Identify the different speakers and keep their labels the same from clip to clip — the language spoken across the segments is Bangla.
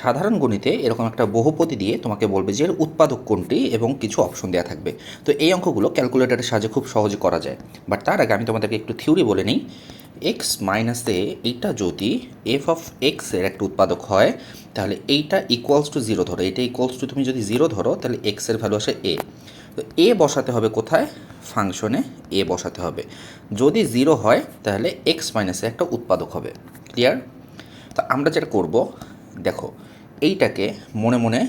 Speaker 1: সাধারণ গণিতে এরকম একটা বহুপতি দিয়ে তোমাকে বলবে যে এর উৎপাদক কোনটি এবং কিছু অপশন দেওয়া থাকবে। তো এই অঙ্কগুলো ক্যালকুলেটরের সাহায্যে খুব সহজে করা যায়। বাট তার আগে আমি তোমাদেরকে একটু থিওরি বলে নিই। এক্স মাইনাসে এইটা যদি এফ অফ এক্সের একটা উৎপাদক হয়, তাহলে এইটা ইকুয়ালস টু জিরো ধরো। এটা ইকুয়ালস টু তুমি যদি জিরো ধরো, তাহলে এক্সের ভ্যালু আসে এ তো এ বসাতে হবে কোথায়? ফাংশনে এ বসাতে হবে। যদি জিরো হয়, তাহলে এক্স মাইনাসে একটা উৎপাদক হবে। ক্লিয়ার তো আমরা যেটা করব দেখো, এইটাকে মনে মনে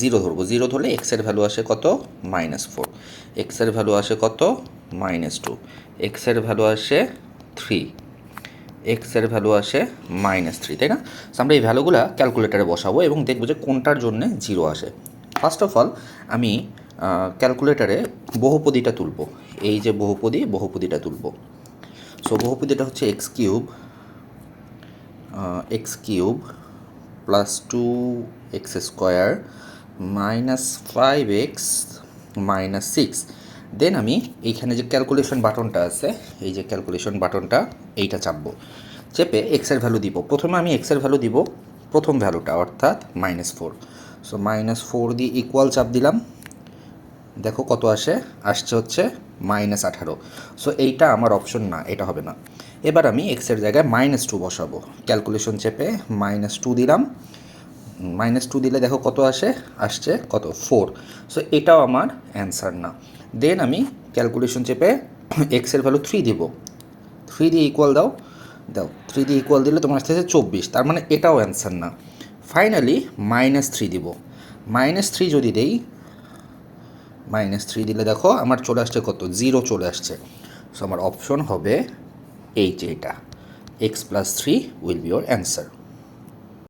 Speaker 1: জিরো ধরবো। জিরো ধরলে এক্সের ভ্যালু আসে কত? মাইনাস ফোর এক্সের ভ্যালু আসে কত? মাইনাস টু এক্সের ভ্যালু আসে থ্রি এক্সের ভ্যালু আসে মাইনাস থ্রি তাই না? আমরা এই ভ্যালুগুলো ক্যালকুলেটারে বসাবো এবং দেখব যে কোনটার জন্য জিরো আসে। ফার্স্ট অফ অল আমি ক্যালকুলেটারে বহুপদীটা তুলব। এই যে বহুপদী, বহুপদীটা তুলব। সো বহুপদীটা হচ্ছে x cube x cube plus two x square minus five x minus six then আমি এইখানে যে ক্যালকুলেশন বাটনটা আছে, এই যে ক্যালকুলেশন বাটনটা, এইটা চাপবো। চেপে এক্সের ভ্যালু দিব। প্রথমে আমি এক্সের ভ্যালু দিব, প্রথম ভ্যালুটা অর্থাৎ minus four so minus four দিয়ে ইকুয়াল চাপ দিলাম। দেখো কত আসে? আসছে হচ্ছে মাইনাস আঠারো। সো এইটা আমার অপশন না, এটা হবে না। এবার আমি এক্সের জায়গায় মাইনাস টু বসাবো। ক্যালকুলেশন চেপে মাইনাস টু দিলাম। মাইনাস টু দিলে দেখো কত আসে? আসছে কত? ফোর সো এটাও আমার অ্যান্সার না। দেন আমি ক্যালকুলেশন চেপে এক্সের ভ্যালু থ্রি দিব। থ্রি দিয়ে ইকুয়াল দাও। দাও থ্রি দিয়ে ইকুয়াল দিলে তোমার আসতেছে চব্বিশ। তার মানে এটাও অ্যান্সার না। ফাইনালি মাইনাস থ্রি দিব। মাইনাস থ্রি যদি দেই মাইনাস থ্রি দিলে দেখো আমার চলে আসছে কত? জিরো চলে আসছে। সো আমার অপশন হবে এই যে এটা X plus three will be your answer